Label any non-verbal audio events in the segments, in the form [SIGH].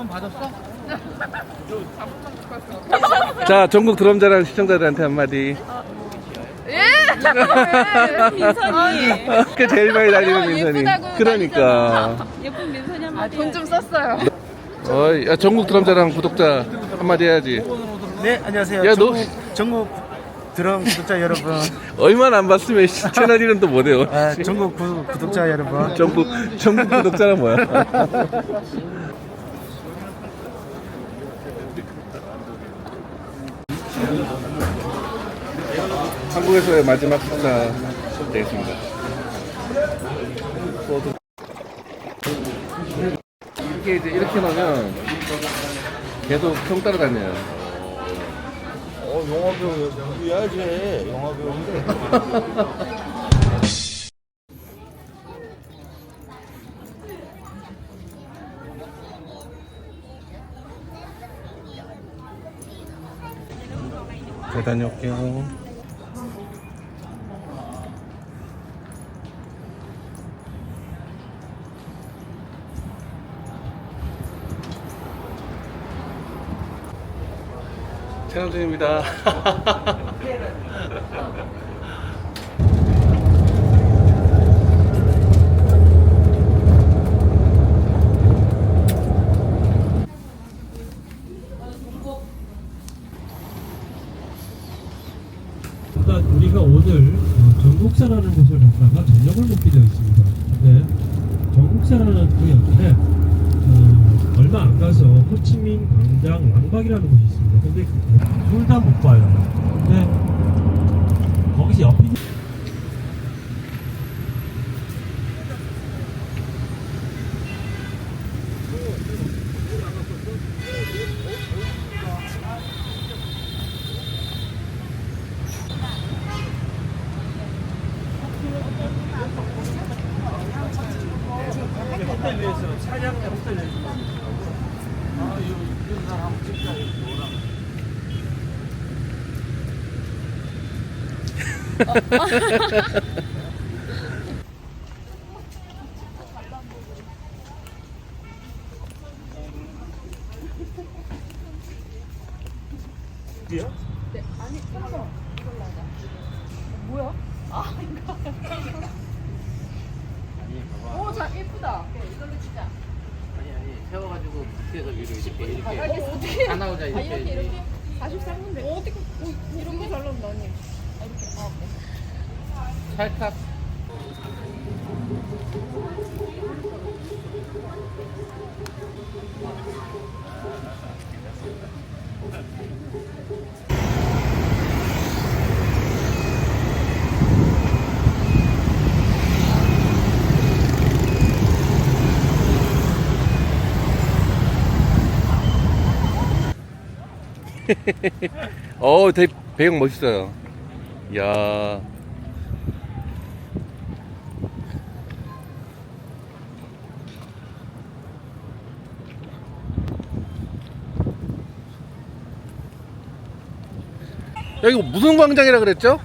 돈 받았어? 자, 전국 드럼자랑 시청자들한테 한마디. 예? 민선이. [LAUGHS] 그 제일 많이 다니는 민선이. 예쁘다고 그러니까. 예쁜 민선이 한마디. 돈 좀 썼어요. 어이, 야, 전국 드럼자랑 구독자 한마디 해야지. 네, 안녕하세요. 야, 너- 전국, 전국 드럼 구독자 여러분, [LAUGHS] 얼마나 안 봤으면 씨, 채널 이름 또 못해요. 아, 전국 구, 구독자 여러분. 전국, 전국 구독자는 뭐야? [LAUGHS] 한국에서의 마지막 식사 되겠습니다. 소주. 이렇게 이제 이렇게 넣으면 계속 형 따라다녀요. 어, 영화 배우, 해야지. 영화 배우인데. 잘 다녀올게요. 채널 중입니다. [LAUGHS] 일단 우리가 오늘 어, 전국사라는 곳을 갔다가 저녁을 먹게 되어 있습니다. 근데 전국사라는 그 옆에 어, 안 가서 호치민 광장 왕박이라는 곳이 있습니다. 근데 둘 다 못 봐요. 근데 거기서 옆에 호텔 위에서 차량 호텔 오, Ha ha ha ha ha ha. 밑에서 위로 이렇게 이렇게 알겠어. 어떻게? 다 나오자 아, 이렇게 이렇게, 이렇게? 43분데. 어떻게, 어, 이런 게잘 나온다, 언니. 아, 이렇게. 아, 네. 찰칵 [LAUGHS] 어, 되게 배경 멋있어요. 야. 여기 무슨 광장이라 그랬죠?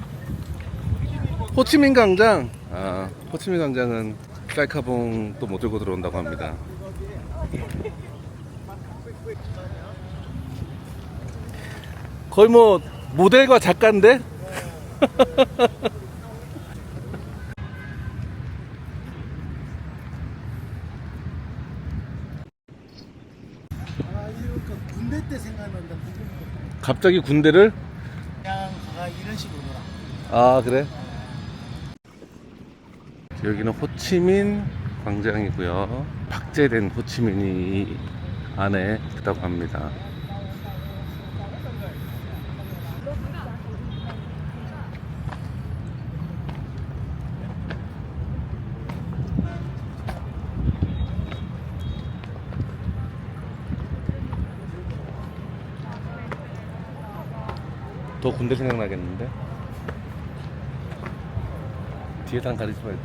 호치민 광장. 아, 호치민 광장은 쌀카봉 또 못 들고 들어온다고 합니다. 거의 뭐 모델과 작가인데? 군대 때 생각난다. 갑자기 군대를? 그냥 아, 이런 식으로. 아 그래? 여기는 호치민 광장이고요. 박제된 호치민이 안에 있다고 합니다. 더 군대 생각나겠는데? 뒤에 단 가리지 말고.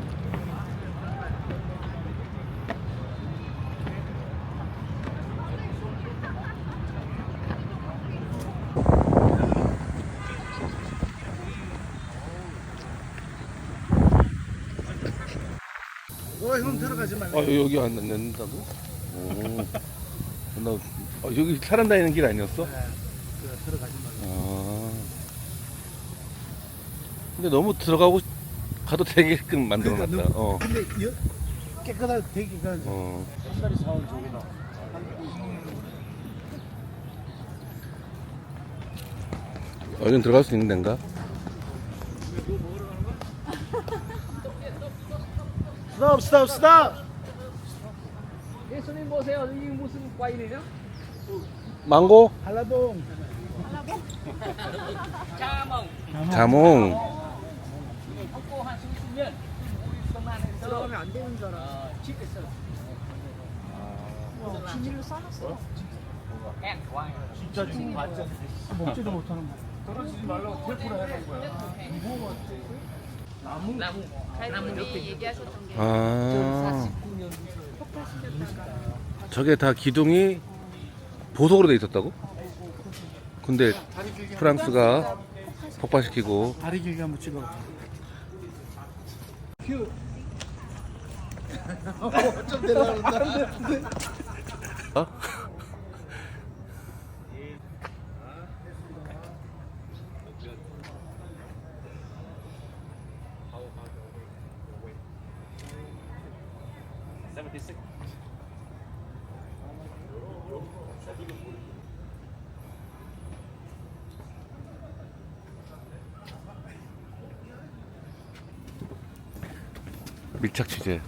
어, 형 들어가지 말고. 아 여기 안 넣는다고? 오. 너 어, 여기 사람 다니는 길 아니었어? 네, 그 들어가지 말고. 아. 근데 너무 들어가고 가도 되게끔 만들어놨다. 그러니까 어. 근데 여, 깨끗하게 되기가 어. 옛날에 사온 저기다. 여긴 들어갈 수 있는 데인가? 스톱 스톱 스톱. 예수님 보세요. 이게 무슨 과일이죠? 망고? 한라봉. 자몽. 자몽. 먹고 한 10년 동안에서 들어가면 안 되는 줄 알아. 집에서. 비닐로 싸놨어. 좋아요. 진짜 지금 완전 먹지도 못하는 거. 떨어지지 말라고 테이프로 해놓은 거야. 나무 나무 옆에 얘기하셨던 게 아. 저게 다 기둥이 보석으로 돼 있었다고? 근데 프랑스가 폭파시키고 다리 길게 한번 찍어. 큐. [LAUGHS] 좀 내려가는데. 어? 밀착 취재.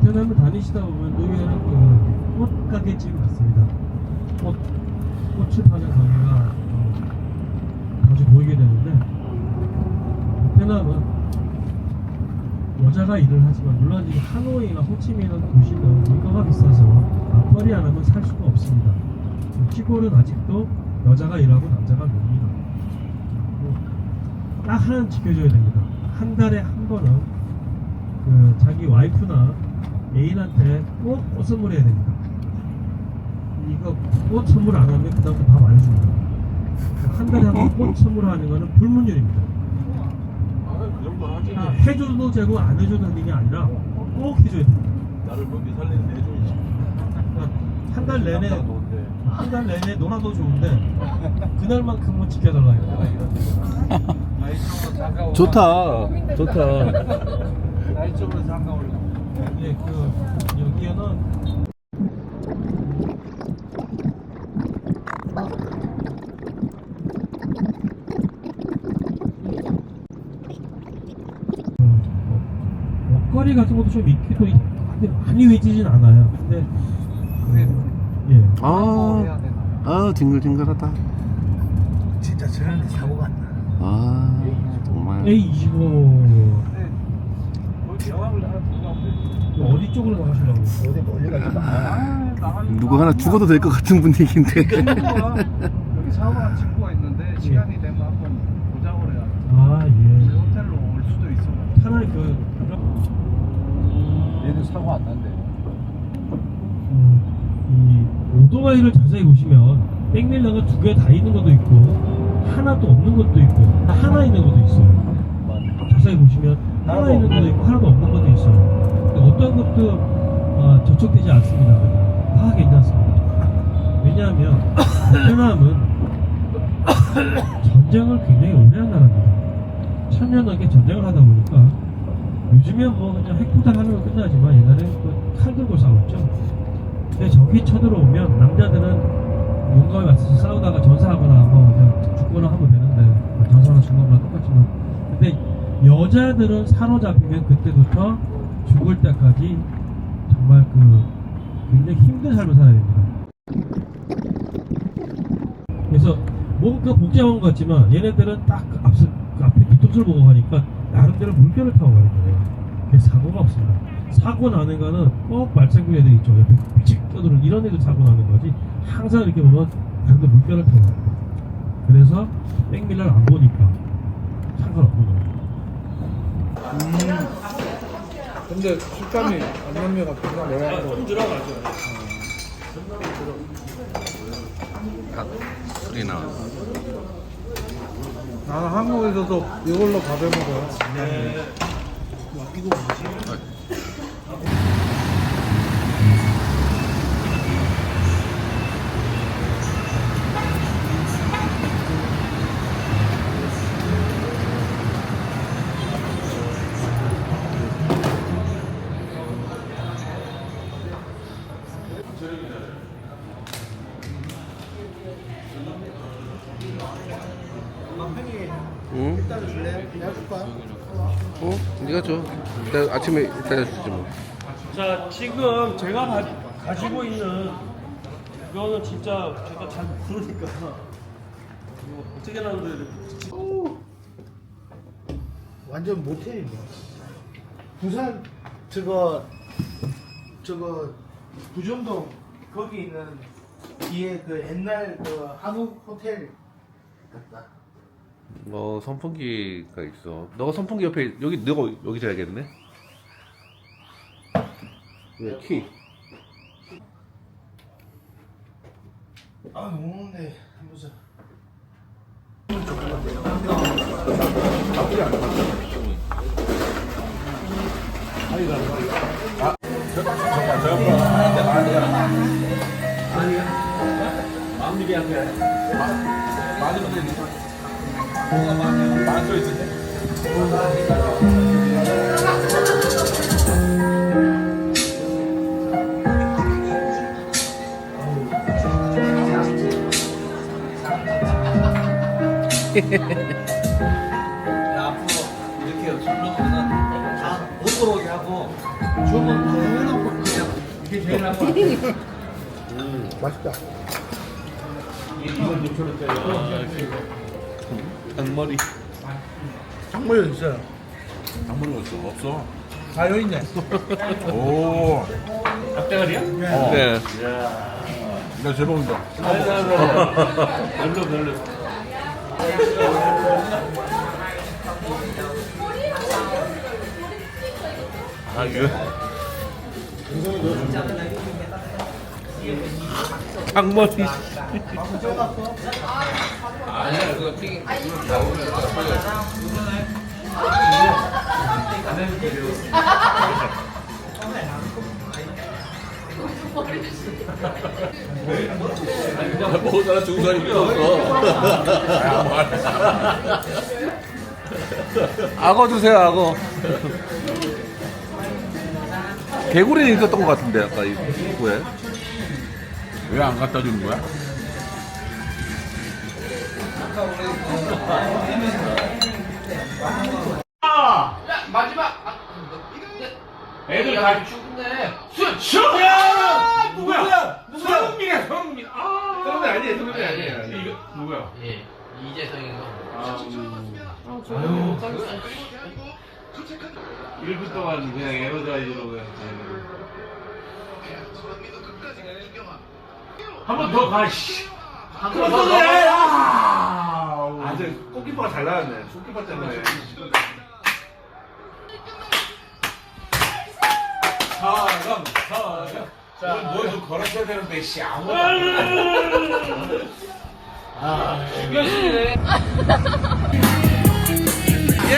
베트남을 다니시다 보면 노예는 그 꽃가게집 같습니다. 꽃, 꽃을 파는 가게가 어, 자주 보이게 되는데 베트남은 여자가 일을 하지만 물론 이 하노이나 호치민은 도시는 물가가 비싸서 맞벌이 안 하면 살 수가 없습니다. 시골은 아직도 여자가 일하고 남자가 놉니다. 그리고 딱 하나는 지켜줘야 됩니다. 한 달에 한 번은 그 자기 와이프나 애인한테 꼭 꽃 선물해야 됩니다. 이거 꽃 선물 안 하면 그다음부터 밥 안 해줍니다. 한 달에 한번꽃 선물하는 거는 불문율입니다. 아, 해줘도 되고 안 해줘도 되는 게 아니라 꼭 해줘야 됩니다. 나를 거기 살리는 데 해줘야지. 한달 내내 한 달 내내 놀아도 좋은데 그날만큼은 지켜달라 이거. 좋다. 좋다. 나이 쪽으로 잠깐 올라. 예, 그 여기에는 어, 먹거리 같은 것도 좀 있기도 있- 근데 많이 외지진 않아요. 근데 그, 예. 아, 아 징글징글하다. 진짜 저런데 사고가 안 나. 아, 정말. A25 어디 쪽으로 나가시려고? 어디 멀리 가지 마. 누구 하나 죽어도 될 것 같은 분위기인데. 여기 사고가 친구가 있는데 시간이 되면 한번 보자고 그래야. 아 예. 호텔로 올 수도 있어. 차라리 그 얘는 사고 안 난대. 음, 이 오토바이를 자세히 보시면 백밀러가 두 개 다 있는 것도 있고 하나도 없는 것도 있고 하나 있는 것도 있어요. 자세히 보시면 하나 있는 것도 있고 하나도 없는 것도 있어요. 근데 어떤 것도 어, 저촉되지 않습니다. 다 괜찮습니다. 왜냐하면 베트남은 [COUGHS] 전쟁을 굉장히 오래 한 나라입니다. 천년 넘게 전쟁을 하다 보니까 요즘엔 뭐 그냥 핵폭탄 거 끝나지만 옛날에는 그칼 들고 싸웠죠. 근데 적이 쳐들어오면 남자들은 용감에 맞서서 싸우다가 전사하거나 뭐 그냥 죽거나 하면 되는데 뭐 전사나 죽는 거랑 똑같지만 근데 여자들은 사로잡히면 그때부터 죽을 때까지 정말 그 굉장히 힘든 삶을 살아야 됩니다. 그래서 뭔가 복잡한 것 같지만 얘네들은 딱그 그 앞에 뒤통수를 보고 가니까 나름대로 물결을 타고 가는 거예요. 사고가 없습니다. 사고 나는 거는 꼭 말썽구 애들 있죠. 옆에 삐직 떠드는 이런 애들 사고 나는 거지. 항상 이렇게 보면 나름대로 물결을 타고. 그래서 백밀러를 안 보니까 상관없는 거예요. 근데 식감이 안남미가 굉장히 매워서 좀 들어가죠. 닭 소리 나. 나는 한국에서도 이걸로 밥해 먹어요. 네. 이거 뭐지? 응? 일단 줄래? 내가 줄까? 어? 네가 줘. 내가 아침에 이따가 주지 뭐. 자, 지금 제가 가, 가 지고 있는 이거는 진짜 제가 잘 모르니까 이거 어떻게 나오는데 완전 모텔이네. 부산 저거 저거 부정동 거기 있는 뒤에 그 옛날 그 한옥 호텔 같다. 너 선풍기가 있어. 너가 선풍기 옆에 여기 너가 여기 자야겠네. 왜 키? 아 오는데 보자. 앞으로 이렇게 술먹으면 다못 들어오게 하고 주문 다 해놓고 그냥 이게 제일 나은 것 같아. 맛있다. 닭머리. 정말 있어요. 당근이 없어. 없어. 다 여기 있네. 오. 앞대가리야? 네. 나 제법이다. 별로 별로. 아 이거. 닭머리. 아니야 그거 튀김. 없어. 악어 주세요 악어. 개구리는 있었던 것 같은데 아까 이 입구에. 왜 안 갖다 주는 거야? 애들 다 죽네. 야! 누구야? 손흥민이야, 손흥민. 아! 손흥민 아니에요 손흥민 아니에요. 이거 누구야? 예, 이재성인가? 아 저거 못 가겠어. 1분 동안 그냥 에너자이저로 그냥 한번 더 가, 씨. 한번 더 해! 아! 아, 저 골키퍼가 잘 나왔네. 골키퍼 때문에. 사람, 사람. 자, 뭐좀 걸었어야 되는데, 씨. 아무것도 안 죽였습니다. 예!